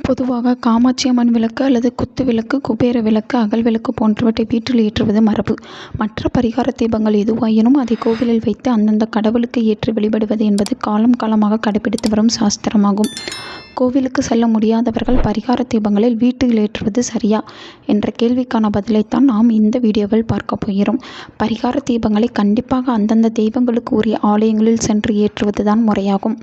பொதுவாக காமாட்சி அம்மன் விளக்கு அல்லது குத்து விளக்கு குபேர விளக்கு அகல் விளக்கு போன்றவற்றை வீட்டில் ஏற்றுவது மரபு. மற்ற பரிகார தீபங்கள் எதுவாயினும் அதை கோவிலில் வைத்து அந்தந்த கடவுளுக்கு ஏற்றி வழிபடுவது என்பது காலம் காலமாக கடைபிடித்து வரும் சாஸ்திரமாகும். கோவிலுக்கு செல்ல முடியாதவர்கள் பரிகார தீபங்களில் வீட்டில் ஏற்றுவது சரியா? என்ற கேள்விக்கான பதிலைத்தான் நாம் இந்த வீடியோவில் பார்க்க போகிறோம். பரிகார தீபங்களை கண்டிப்பாக அந்தந்த தெய்வங்களுக்கு உரிய ஆலயங்களில் சென்று ஏற்றுவது தான் முறையாகும்.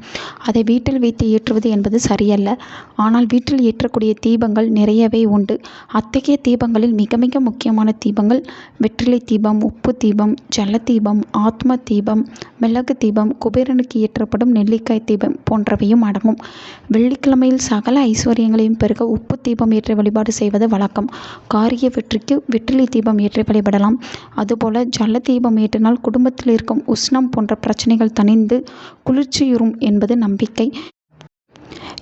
அதை வீட்டில் வைத்து ஏற்றுவது என்பது சரியல்ல. ஆனால் வீட்டில் ஏற்றக்கூடிய தீபங்கள் நிறையவே உண்டு. அத்தகைய தீபங்களில் மிக மிக முக்கியமான தீபங்கள் வெற்றிலை தீபம் உப்பு தீபம் ஜல தீபம் ஆத்ம தீபம் மிளகு தீபம் குபேரனுக்கு ஏற்றப்படும் நெல்லிக்காய் தீபம் போன்றவையும் அடங்கும். வெள்ளிக்கிழமையில் சகல ஐஸ்வர்யங்களையும் பெருக உப்பு தீபம் ஏற்றி வழிபாடு செய்வது வழக்கம். காரிய வெற்றிக்கு வெற்றிலை தீபம் ஏற்றி வழிபடலாம். அதுபோல ஜல தீபம் ஏற்றினால் குடும்பத்தில் இருக்கும் உஷ்ணம் போன்ற பிரச்சனைகள் தணிந்து குளிர்ச்சியுறும் என்பது நம்பிக்கை.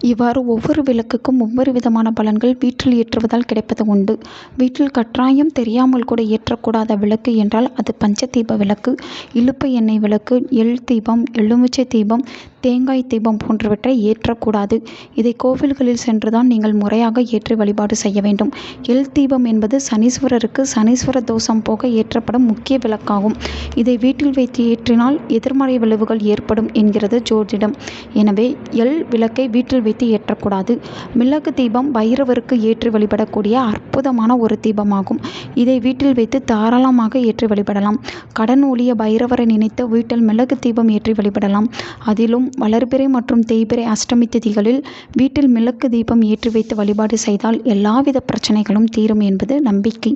இவ்வாறு ஒவ்வொரு விளக்குக்கும் ஒவ்வொரு விதமான பலன்கள் வீட்டில் ஏற்றுவதால் கிடைப்பது உண்டு. வீட்டில் கட்டாயம் தெரியாமல் கூட ஏற்றக்கூடாத விளக்கு என்றால் அது பஞ்சதீப விளக்கு இலுப்பை எண்ணெய் விளக்கு எள் தீபம் எலுமிச்சை தீபம் தேங்காய் தீபம் போன்றவற்றை ஏற்றக்கூடாது. இதை கோவில்களில் சென்றுதான் நீங்கள் முறையாக ஏற்றி வழிபாடு செய்ய வேண்டும். எள் தீபம் என்பது சனீஸ்வரருக்கு சனீஸ்வர தோஷம் போக ஏற்றப்படும் முக்கிய விளக்காகும். இதை வீட்டில் வைத்து ஏற்றினால் எதிர்மறை விளைவுகள் ஏற்படும் என்கிறது ஜோதிடம். எனவே எள் விளக்கை வீட்டில் வைத்து ஏற்றக்கூடாது. மிளகு தீபம் பைரவருக்கு ஏற்றி வழிபடக்கூடிய அற்புதமான ஒரு தீபமாகும். இதை வீட்டில் வைத்து தாராளமாக ஏற்றி வழிபடலாம். கடன் ஒழிய பைரவரை நினைத்து வீட்டில் மிளகு தீபம் ஏற்றி வழிபடலாம். அதிலும் வளர்பிறை மற்றும் தேய்பிறை அஷ்டமி திதிகளில் வீட்டில் மிளகு தீபம் ஏற்றி வைத்து வழிபாடு செய்தால் எல்லாவித பிரச்சனைகளும் தீரும் என்பது நம்பிக்கை.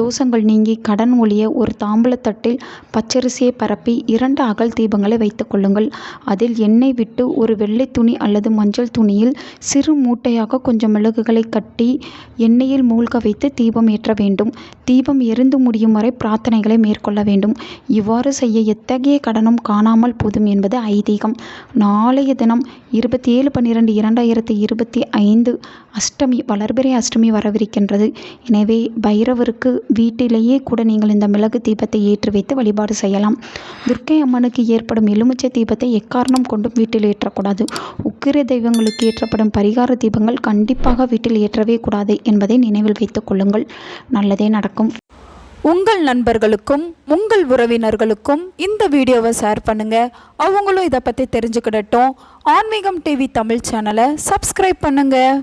தோஷங்கள் நீங்கி கடன் ஒழிய ஒரு தாம்பூலத்தட்டில் பச்சரிசியை பரப்பி இரண்டு அகல் தீபங்களை வைத்துக் கொள்ளுங்கள். அதில் எண்ணெய் விட்டு ஒரு வெள்ளை துணி அல்லது மஞ்சள் துணி துணியில் சிறு மூட்டையாக கொஞ்சம் மிளகுகளை கட்டி எண்ணெயில் மூழ்க வைத்து தீபம் ஏற்ற வேண்டும். தீபம் எரிந்து முடியும் வரை பிரார்த்தனைகளை மேற்கொள்ள வேண்டும். இவ்வாறு செய்ய எத்தகைய கடனும் காணாமல் போதும் என்பது ஐதீகம். நாளைய தினம் இருபத்தி ஏழு பன்னிரெண்டு இரண்டாயிரத்தி இருபத்தி ஐந்து அஷ்டமி வளர்பிறை அஷ்டமி வரவிருக்கின்றது. எனவே பைரவருக்கு வீட்டிலேயே கூட நீங்கள் இந்த மிளகு தீபத்தை ஏற்றி வைத்து வழிபாடு செய்யலாம். துர்க்கை அம்மனுக்கு ஏற்படும் எலுமிச்சை தீபத்தை எக்காரணம் கொண்டும் வீட்டில் ஏற்றக்கூடாது. உக்கிர தெய்வங்களுக்கு ஏற்றப்படும் பரிகார தீபங்கள் கண்டிப்பாக வீட்டில் ஏற்றவே கூடாது என்பதை நினைவில் வைத்துக் கொள்ளுங்கள். நல்லதே நடக்கும். உங்கள் நண்பர்களுக்கும் உங்கள் உறவினர்களுக்கும் இந்த வீடியோவை ஷேர் பண்ணுங்க. அவங்களும் இதை பற்றி தெரிஞ்சுக்கிடட்டும். ஆன்மீகம் டிவி தமிழ் சேனலை சப்ஸ்கிரைப் பண்ணுங்கள்